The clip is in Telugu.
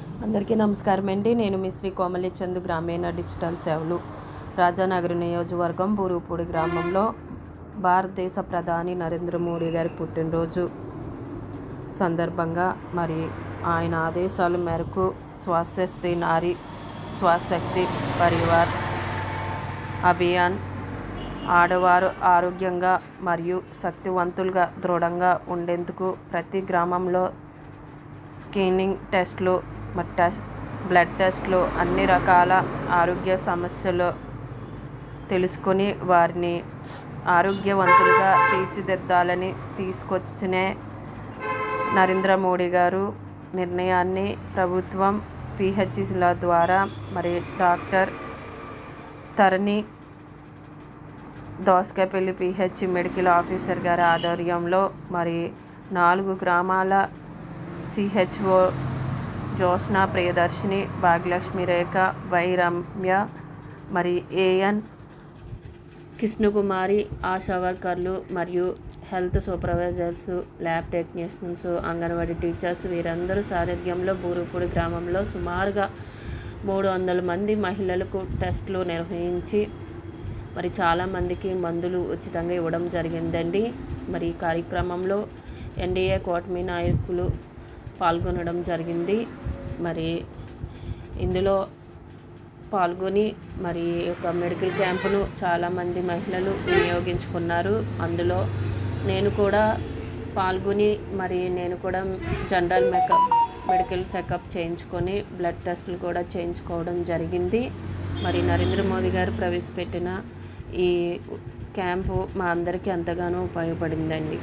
అందరికీ నమస్కారం అండి. నేను మీ శ్రీ కోమలి చందు గ్రామీణ డిజిటల్ సేవలు రాజానగర్ నియోజకవర్గం బూరుపూడి గ్రామంలో భారతదేశ ప్రధాని నరేంద్ర మోడీ గారి పుట్టినరోజు సందర్భంగా మరి ఆయన ఆదేశాల మేరకు స్వాస్థ్య నారి స్వాశక్తి స్వశక్తి పరివార్ అభియాన్ ఆడవారు ఆరోగ్యంగా మరియు శక్తివంతులుగా దృఢంగా ఉండేందుకు ప్రతి గ్రామంలో స్క్రీనింగ్ టెస్ట్లు మరి టెస్ట్ బ్లడ్ టెస్ట్లు అన్ని రకాల ఆరోగ్య సమస్యలు తెలుసుకొని వారిని ఆరోగ్యవంతులుగా తీర్చిదిద్దాలని తీసుకొచ్చినే నరేంద్ర మోడీ గారు నిర్ణయాన్ని ప్రభుత్వం పిహెచ్సిల ద్వారా మరి doctor Tarani Dosakayapalli PH medical officer గారి ఆధ్వర్యంలో మరి నాలుగు గ్రామాల సిహెచ్ఓ జ్యోత్స్న ప్రియదర్శిని భాగ్యలక్ష్మి రేఖ వైరమ్య మరి ఏఎన్ కృష్ణకుమారి ఆశా వర్కర్లు మరియు health supervisors lab technicians Anganwadi teachers వీరందరూ సారథ్యంలో బూరుపూడి గ్రామంలో సుమారుగా మూడు వందల మంది మహిళలకు టెస్టులు నిర్వహించి మరి చాలామందికి మందులు ఉచితంగా ఇవ్వడం జరిగిందండి. మరి ఈ కార్యక్రమంలో ఎన్డీఏ కూటమి నాయకులు పాల్గొనడం జరిగింది. మరి ఇందులో పాల్గొని మరి ఒక మెడికల్ క్యాంపును చాలామంది మహిళలు వినియోగించుకున్నారు. అందులో నేను కూడా పాల్గొని మరి నేను కూడా జనరల్ మేకప్ మెడికల్ చెకప్ చేయించుకొని బ్లడ్ టెస్టులు కూడా చేయించుకోవడం జరిగింది. మరి నరేంద్ర మోదీ గారు ప్రవేశపెట్టిన ఈ క్యాంపు మా అందరికీ ఎంతగానో ఉపయోగపడిందండి.